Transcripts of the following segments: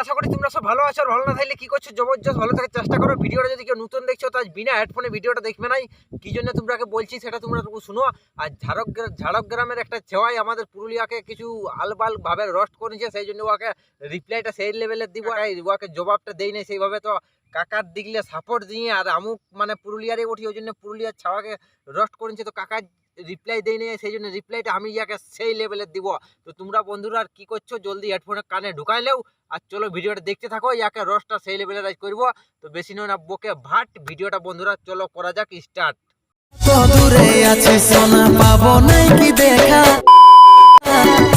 আশা করি তোমরা সব ভালো আছো ভালো না থাকলে কি করছ? জবরদস্ত ভালো থাকার চেষ্টা করো। ভিডিওটা যদি কেউ নতুন দেখছ, তো আজ বিনা হেডফোনে ভিডিওটা দেখবে নাই। কি জন্য তোমরাকে বলছি, সেটা তোমরা শুনো। আর ঝাড়ক গ্রা- ঝাড়ক গ্রামের একটা ছেওয়াই আমাদের পুরুলিয়াকে কিছু আলবাল ভাবে রোস্ট করেছে সেই জন্য ওকে রিপ্লাইটা সেই লেভেলের দিব। আর ওকে জবাবটা দেই নাই, সেইভাবে তো কাকার দিকলে সাপোর্ট দিয়ে আর আমুক মানে পুরুলিয়ারে উঠি ওই জন্য পুরুলিয়ার ছাওয়াকে রোস্ট করেছে তো কাকার রিপ্লাই দেই নাই সেই জন্য রিপ্লাইটা আমি ইয়াকে সেই লেভেলের দিব। তো তোমরা বন্ধুরা আর কি করছ জলদি হেডফোনে কানে ঢুকাইলেও আর চলো ভিডিওটা দেখতে থাকো ইয়াকে রসটা সেই লেভেলের আজ করব। তো বেশি নয় না বকে ভাট ভিডিওটা বন্ধুরা চলো করা যাক স্টার্ট তো দূরে আছে সোনা পাবো নাই কি দেখা?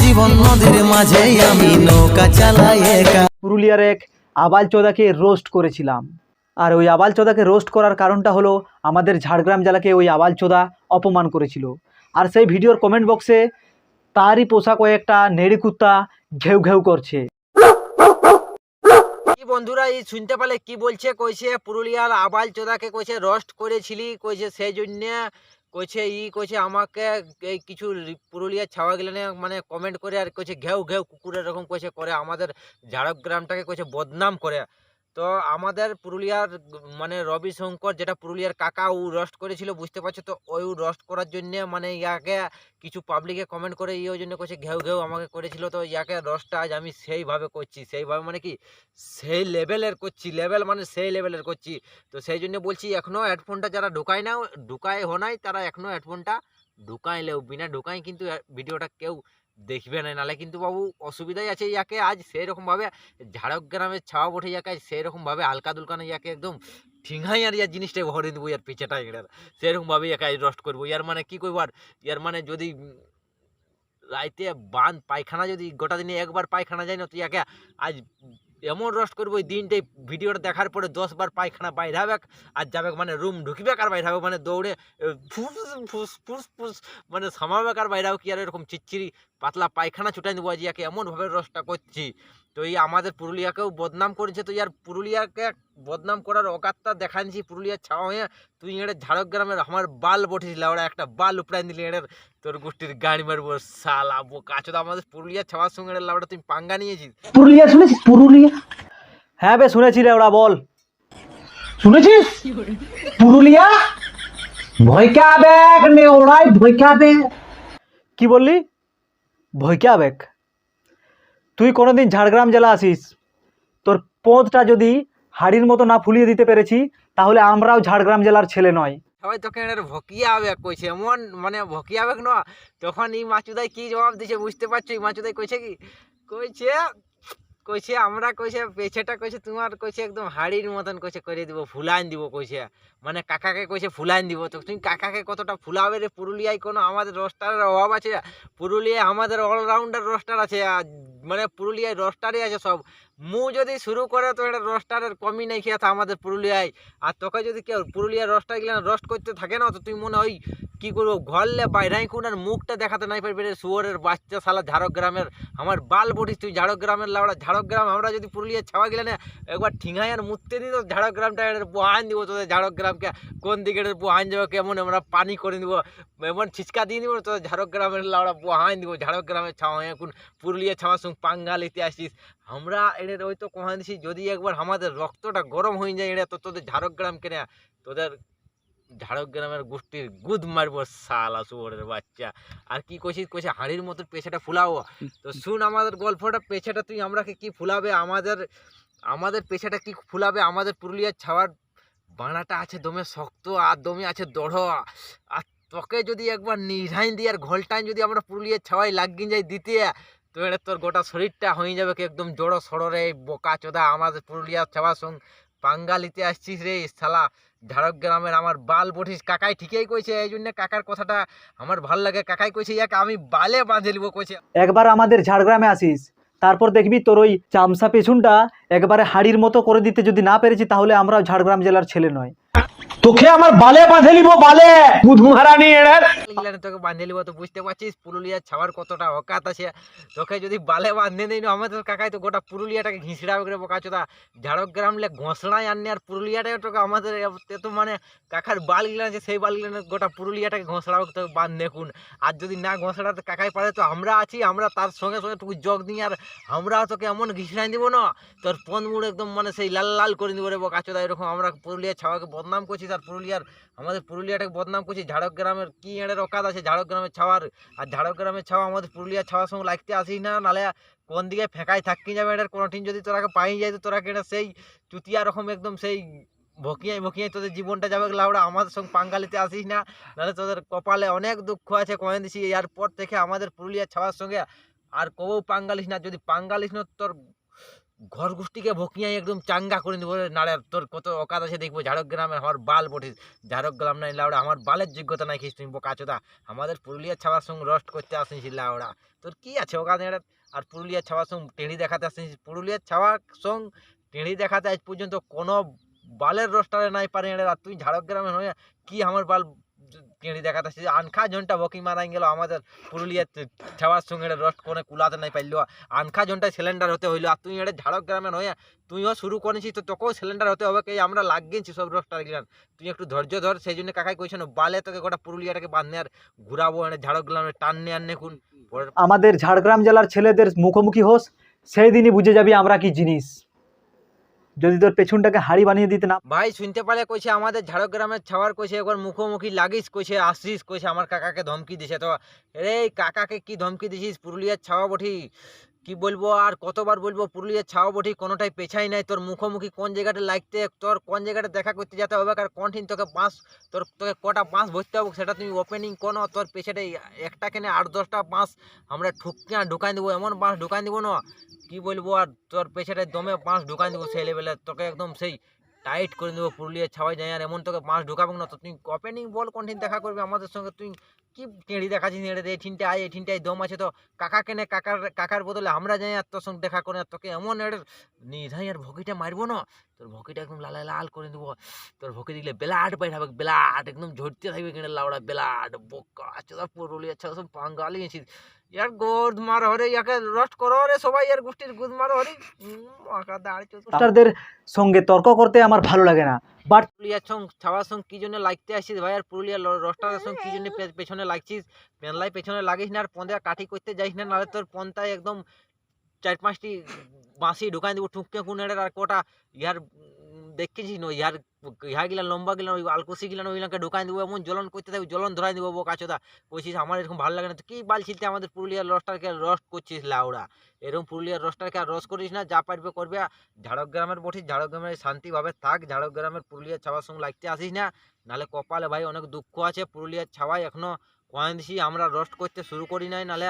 জীবন নদীর মাঝে আমি নৌকা চালাই একা। পুরুলিয়ার এক আবাল চোদাকে রোস্ট করেছিলাম। আর ওই আবাল চোদাকে রোস্ট করার কারণটা হলো আমাদের ঝাড়গ্রাম জেলাকে ওই আবাল চোদা অপমান করেছিল। আর সেই ভিডিওর কমেন্ট বক্সে তারই পোষা কয়েকটা নেড়ি কুত্তা ঘেউ ঘেউ করছে। বন্ধুরা, এই শুনতে পেলে কি বলছে? কইছে, পুরুলিয়ার আবাল চোদাকে কইছে রোস্ট করেছিলি, কইছে সেই জন্য, কইছে ই, কইছে আমাকে এই কিছু পুরুলিয়ার ছাওয়া গেলেনে মানে কমেন্ট করে আর কইছে ঘেউ ঘেউ কুকুরের এরকম কইছে করে, আমাদের ঝাড়গ্রামটাকে কইছে বদনাম করে। তো আমাদের পুরুলিয়ার মানে রবি শঙ্কর যেটা পুরুলিয়ার কাকা, ও রোস্ট করেছিল, বুঝতে পারছ তো? ওই রোস্ট করার জন্য মানে ইয়াকে কিছু পাবলিকে কমেন্ট করে ইয়ে ওই জন্য করছে, ঘেউ ঘেউ আমাকে করেছিল। তো ইয়াকে রোস্টটা আজ আমি সেইভাবে করছি, সেইভাবে মানে কি, সেই লেভেলের করছি লেভেল মানে সেই লেভেলের করছি। তো সেই জন্য বলছি এখনও হেডফোনটা যারা ঢুকায় না ঢুকায় হোনাই তারা এখনও হেডফোনটা ঢুকাইলেও, বিনা ঢুকাই কিন্তু ভিডিওটা কেউ দেখবে না নাহলে কিন্তু বাবু অসুবিধাই আছে ইয়াকে। আজ সেরকমভাবে ঝাড়গ্রামের ছাওয়া বটে ইয়াকে, আজ সেরকমভাবে রকম ভাবে হালকা দুলকানো ইয়াকে একদম ঠিঙাই আর ইয়ার জিনিসটা ভরে দেবো, ইয়ার পিছেটা এটার সেরকমভাবে ইয়াকে আজ রস্ট করব। ইয়ার মানে কী করব আর, ইয়ার মানে যদি রাইতে বান, পায়খানা যদি গোটা দিনে একবার পায়খানা যায় না, তো ইয়াকে আজ এমন রস করব ওই দিনটাই ভিডিওটা দেখার পরে দশবার পায়খানা বাইরে হবে আর যাবে মানে রুম ঢুকিবে আর বাইরে হবে? মানে দৌড়ে ফুস ফুস ফুস ফুস মানে সামাবে আর বাইরে হবে? কি আর এরকম চিচ্ছিরি পাতলা পায়খানা ছুটাই দেবো আজ এমনভাবে রসটা করছি। তো এই আমাদের পুরুলিয়াকেও বদনাম করেছে। তো ইয়ার পুরুলিয়াকে বদনাম করার অকাতটা দেখাচ্ছি পুরুলিয়ার ছাওয়া হয়ে। তুই এড়ে ঝাড়ক গ্রামের আমার বাল বটেছিল ওরা একটা বাল উপড়াই দিলি এড়ের। তোর গোষ্ঠীর গাড়ি মারবো সালা বোকা। তো আমাদের পুরুলিয়ার ছাওয়ার সঙ্গে এড়ে লাউডা তুই পাঙ্গা নিয়েছিস? পুরুলিয়া শুনেছিস? পুরুলিয়া? হ্যাঁ বে শুনেছি রে ওরা বল। শুনেছিস? পুরুলিয়া? ভয়কা ব্যাগ নেওড়াই ভয়কা ব্যাগ কি বললি? ভৈকা বেক? তুই কোনোদিন ঝাড়গ্রাম জেলা আসিস। তোর পোঁতটা যদি হাড়ির মতো না ফুলিয়ে দিতে পেরেছি, তাহলে আমরাও ঝাড়গ্রাম জেলার ছেলে নয়। সবাই তোকে এর ভকিয়া আবেগ কইছে। এমন মানে ভকিয়া আবেগ না তখন এই মাচুদাই কি জবাব দিছে বুঝতে পারছ? এই মাচুদাই কইছে কি? কইছে কইছে, আমরা কইছে, পেছেটা কইছে তোমার কইছে একদম হাড়ির মতন কইছে করে দিব, ফুলাইন দিব কইছে। মানে কাকাকে কইছে, ফুলাইন দিব। তো তুমি কাকাকে কতটা ফুলাবে রে? পুরুলিয়ায় কোনো আমাদের রোস্টারের অভাব আছে? পুরুলিয়ায় আমাদের অলরাউন্ডার রোস্টার আছে মানে পুরুলিয়ায় রোস্টারই আছে সব। মু যদি শুরু করে তো এটা রোস্টারের কমই নাই খেয়ে আমাদের পুরুলিয়ায়। আর তোকে যদি কেউ পুরুলিয়ার রসটা গেলে রোস্ট করতে থাকে না, তো তুই মনে হয় কি করব? ঘরলে বাইরাই কোন আর মুখটা দেখাতে নাই পারবে রে, শুয়োরের বাচ্চা শালা ঝাড়ক গ্রামের আমার বাল বটিস তুই ঝাড়ক গ্রামের লাউড়া ঝাড়ক গ্রাম আমরা যদি পুরুলিয়া ছাওয়া গেলে না, একবার ঠিঙাই আর মুততে দিই তো ঝাড়ক গ্রামটা পোহান দিব তোদের ঝাড়ক গ্রামকে কোন দিকে পোহান যাবে, কেমন আমরা পানি করে দিব এমন ছিচকা দিয়ে দিব তোদের ঝাড়ক গ্রামের লাউড়া পোহান দিব ঝাড়ক গ্রামের ছাওয়া এখন পুরুলিয়া ছাওয়ার সঙ্গে পাঙ্গাল ইতে আসিস। আমরা এদের ওই তো কোহান দিছি, যদি একবার আমাদের রক্তটা গরম হয়ে যায় এটা তো তোদের ঝাড়ক গ্রাম কেনে তোদের ঝাড়ক গ্রামের গোষ্ঠীর গুদ মারবো সালা শুয়োরের বাচ্চা। আর কি কইছিস? কইছে, হাড়ির মতো পেছাটা ফুলাবো তো শুন আমাদের গল্পটা, পেছাটা তুই আমরাকে কি ফুলাবে? আমাদের আমাদের পেছাটা কি ফুলাবে? আমাদের পুরুলিয়ার ছাওয়ার বানাটা আছে দমে শক্ত আর দমে আছে দৃঢ়। আর তোকে যদি একবার নিঝাইন দিয়ে আর ঘোলটাইন যদি আমরা পুরুলিয়ার ছাওয়াই লাগিয়ে যাই দিতে, তো এটা তোর গোটা শরীরটা হয়ে যাবে কি একদম জড়ো সড়ো রে বোকা চোদা। আমাদের পুরুলিয়ার ছাওয়ার সঙ্গ পাঙ্গালিতে আসছিস রে, শালা। ঝাড়ক গ্রামের আমার বাল পঠিস কাকাই ঠিকই কইছে, এই জন্য কাকার কথাটা আমার ভালো লাগে। কাকাই কইছে এক আমি বালে বাঁধে নিব কইছে। একবার আমাদের ঝাড়গ্রামে আসিস, তারপর দেখবি তোর ওই চামসা পেছুনটা একবারে হাড়ির মতো করে দিতে যদি না পেরেছি, তাহলে আমরা ঝাড়গ্রাম জেলার ছেলে নয়। তোকে আমার বালে বাঁধে নিব, বালে। বুধমারানি এড়ের ইংল্যান্ডে তোকে বাঁধে নিব, তো বুঝতে পারছিস পুরুলিয়ার ছাওয়ার কতটা অকাত আছে। তোকে যদি বালে বাঁধে নেই না, আমাদের কাকাই তো গোটা পুরুলিয়াটাকে ঘিঁচড়াবে করে বোকা চোদা ঝাড়গ্রাম লে ঘোষণায় আননি আর পুরুলিয়াটাই তোকে আমাদের এ তো মানে কাকার বাল গিলা আছে, সেই বাল গিলা গোটা পুরুলিয়াটাকে ঘোষড়াবে তো বাঁধ দেখুন। আর যদি না ঘোষড়াতে কাকাই পারে, তো আমরা আছি, আমরা তার সঙ্গে সঙ্গে টুকু যোগ দিই, আর আমরা তোকে এমন ঘিচড়াই দিব না। তোর পন মুড় একদম মানে সেই লাল লাল করে দিব রে চোদা এরকম আমরা পুরুলিয়ার ছাওয়াকে বদনাম করছি আর পুরুলিয়ার, আমাদের পুরুলিয়াটাকে বদনাম করছি। ঝাড়গ্রামের কি এড়ের অকাত আছে? ঝাড়গ্রামের ছাওয়ার, আর ঝাড়গ্রামের ছাওয়া আমাদের পুরুলিয়ার ছাওয়ার সঙ্গে লাগতে আসিস না, নালে কোন দিকে ফেঁকাই থাকি যাবে এটার কোনো টিন যদি তোরাকে পাই যায় তো তোরাকে এটা সেই চুতিয়া রকম একদম সেই ভকিয়াই ভকিয়াই তোদের জীবনটা যাবে লাউড়া। আমাদের সঙ্গে পাঙ্গালিতে আসিস না নাহলে তোদের কপালে অনেক দুঃখ আছে কয়ে দিছি। এরপর থেকে আমাদের পুরুলিয়ার ছাওয়ার সঙ্গে আর কবও পাঙ্গালিস না। যদি পাঙ্গালিস না, তোর ঘর গোষ্ঠীকে ভকিয়াই একদম চাঙ্গা করে দেবো নাড়ে তোর কত অকাত আছে দেখব ঝাড়গ্রামে আমার বাল বটিস ঝাড়গ্রাম নাই, লাউড়া, আমার বালের যোগ্যতা নাই খিস তুমি বোকাচোদা আমাদের পুরুলিয়ার ছাওয়ার সঙ্গে রস্ট করতে আসিস, লাউড়া। তোর কি আছে এটা? আর পুরুলিয়ার ছাওয়ার সঙ্গে টেঁড়ি দেখাতে আসিস? পুরুলিয়ার ছাওয়ার সঙ্গে টেঁড়ি দেখাতে আজ পর্যন্ত কোনো বালের রোস্টারে নাই পারে আর তুই ঝাড়গ্রামে হয়ে কি আমার বাল টেঁড়ি দেখাতে আসিস আনখা জনটা বকি মারাই গেল, আমাদের পুরুলিয়ার ছাওয়ার সঙ্গে রোস্ট করে কুলাতে নাই পারল আনখা জনটা সিলিন্ডার হতে হইল। আর তুই এটা ঝাড়গ্রামে নয় তুইও শুরু করেছিস তো তোকেও সিলিন্ডার হতে হবে কি আমরা লাগিয়েছি সব রোস্টার গিলান তুই একটু ধৈর্য ধর, সেই জন্য কাকাই কইছে, না, বালে তোকে গোটা পুরুলিয়াটাকে বাঁধনে আর ঘুরাবো, এনে ঝাড়গ্রামে টাননে আননে কোন পরের আমাদের ঝাড়গ্রাম জেলার ছেলেদের মুখোমুখি হোস, সেই দিনই বুঝে যাবি আমরা কি জিনিস। যদি তোর পেছনটাকে হাড়ি বানিয়ে দিতে না ভাই, শুনতে পারে কইছে, আমাদের ঝাড়গ্রামের ছাওয়ার কইছে, একবার মুখোমুখি লাগিস কইছে আসিস কইছে, আমার কাকাকে ধমকি দিছে। তো রে কাকাকে কি ধমকি দিছিস? পুরুলিয়ার ছাওয়া বঠি। কি বলব আর কতবার বলব, পুরুলিয়ার ছাও বটি কোনোটাই পেছাই নাই। তোর মুখোমুখি কোন জায়গাটা লাগতে, তোর কোন জায়গাটা দেখা করতে যেতে হবে আর কোন তোকে বাঁশ তোর, তোকে কটা বাঁশ ভরতে হবে, সেটা তুমি ওপেনিং কোনো তোর পেছনে একটা কেনে আট, দশটা বাঁশ আমরা ঠুকিয়া ঢুকাই দেবো, এমন বাঁশ ঢুকাই দেবো না, কি বলব আর তোর পেছাটায় দমে বাঁশ ঢুকাই দেবো সেই লেভেলে তোকে একদম সেই টাইট করে দেবো পুরুলিয়ার ছাওয়াই যায় আর এমন তোকে পাঁচ ঢুকাবো না তো। তুই ওপেনিং বল কোন ঠিন দেখা করবি আমাদের সঙ্গে। তুই কি টেঁড়ি দেখাচ্ছিস নেড়ে এই ঠিনটা আয় ঠিনটায় দম আছে তো। কাকা কেনে কাকার কাকার বদলে আমরা যাই আর তোর সঙ্গে দেখা করে তোকে এমন এর নিধাই আর ভকিটা মারবো না। তোর ভকিটা একদম লাল লাল করে দেবো তোর ভকি দেখলে বেলাট পাই থাকবে বেলাট একদম ঝরতে থাকবে কিনে লাউড়া বেলাট বোকা চোদা পুরুলিয়া ছাড়া সব বাঙালি ইয়ার গোদ মার হরে ইয়াকে রস্ট করো রে সবাই ইয়ার গোষ্ঠীর গুদ মার হরে। রোস্টারদের সঙ্গে তর্ক করতে আমার ভালো লাগে না। বাট পুরুলিয়ার সঙ্গ ছাওয়ার সঙ্গে কি জন্য লাগতে আসছিস ভাই? আর পুরুলিয়ার রস্টারের সঙ্গে কি জন্য পেছনে লাগছিস? পেনলাই পেছনে লাগিস না আর পন্দে কাঠি করতে যাইস না নাহলে তোর পন্থায় একদম চার পাঁচটি বাঁশি ঢুকাই দিব ঠুককে কুনেড়ের আর কোটা। ইয়ার দেখেছিস না ইয়ার ইহা গিলা লম্বা গিলা ওই আলকুশি গিলা ওইগুলাকে ঢুকাই দেবো, এমন জ্বলন করতে থাকবে, জ্বলন ধরাই দেবো বো কাচোদা কইছিস আমার এরকম ভালো লাগে না। কি বাল ছিলতে আমাদের পুরুলিয়ার রস্টারকে রস্ট করছিস লাউড়া এরকম পুরুলিয়ার রস্টারকে আর রস করিস না, যা পারবে করবে। ঝাড়গ্রামের বঠিস ঝাড়গ্রামের শান্তিভাবে থাক, ঝাড়গ্রামের পুরুলিয়ার ছাওয়ার সঙ্গে লাগতে আসিস না। নাহলে কপালে ভাই অনেক দুঃখ আছে, পুরুলিয়ার ছাওয়ায় এখনও কয়েন দিছি, আমরা রস্ট করতে শুরু করি নাই নাহলে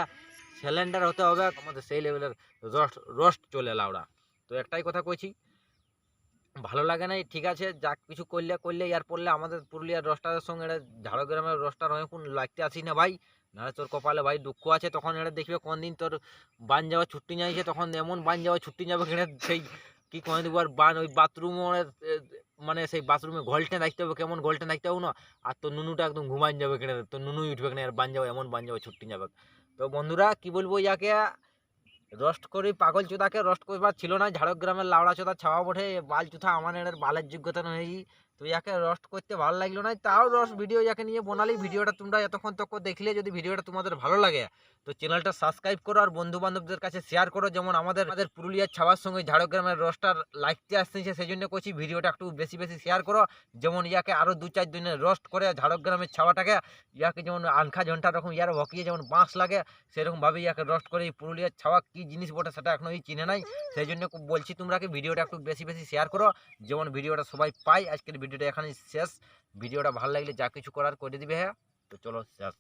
সিলিন্ডার হতে হবে, আমাদের সেই লেভেলের রস্ট রস্ট চলে লাউড়া তো একটাই কথা কইছি ভালো লাগে নাই, ঠিক আছে যা কিছু করলে করলে ইয়ার পড়লে আমাদের পুরুলিয়ার রস্টারের সঙ্গে এটা ঝাড়গ্রামের রস্টার হয়ে কোন লাগতে আসি না ভাই। নাহলে তোর কপালে ভাই দুঃখ আছে, তখন এটা দেখবে কোন দিন তোর বান যাওয়া ছুটি যাইছে তখন এমন বান যাওয়া ছুটি যাবে কিনা সেই কি কোন দিব আর বান, ওই বাথরুমে মানে সেই বাথরুমে ঘলটে দেখতে হবে, কেমন ঘলটে দেখতে হবে না? আর তোর নুনুটা একদম ঘুমান যাবে কিনা তোর নুনুই উঠবে কিনা আর বান যাবে, এমন বান যাবে ছুটি যাবে। তো বন্ধুরা, কি বলব ইয়াকে রোস্ট করি, পাগল চোদাকে রস্ট করবার ছিল না, ঝাড়গ্রামের লাউড়া চোদা ছাওয়া বটে, বাল চুথা আমার এর বালের যোগ্যতা নেই। তো ইয়াকে রোস্ট করতে ভালো লাগল না, তাও রোস্ট ভিডিও ইয়াকে নিয়ে বানালি। ভিডিওটা তোমরা এতক্ষণ তক দেখলে যদি ভিডিওটা তোমাদের ভালো লাগে, তো চ্যানেলটা সাবস্ক্রাইব করো আর বন্ধু বান্ধবদের কাছে শেয়ার করো। যেমন আমাদের আমাদের পুরুলিয়ার ছাওয়ার সঙ্গে ঝাড়গ্রামের রোস্টার লাগতে আসতেছে সেই জন্য করছি ভিডিওটা একটু বেশি বেশি শেয়ার করো। যেমন ইয়াকে আরও দু চার দিনের রোস্ট করে ঝাড়গ্রামের ছাওয়াটাকে, ইয়াকে যেমন আনখা ঝন্টা রকম, ইয়ার ভকিয়ে যেমন বাঁশ লাগে সেরকমভাবে ইয়াকে রোস্ট করে। পুরুলিয়ার ছাওয়া কী জিনিস বটে সেটা এখনও এই চিনে নাই সেই জন্য বলছি তোমরা কি ভিডিওটা একটু বেশি বেশি শেয়ার করো। যেমন ভিডিওটা সবাই পায়, আজকের ভিডিওটা এখানে শেষ। ভিডিওটা ভালো লাগলে যা কিছু করার করে দিবে হ্যাঁ। তো চলো, শেষ।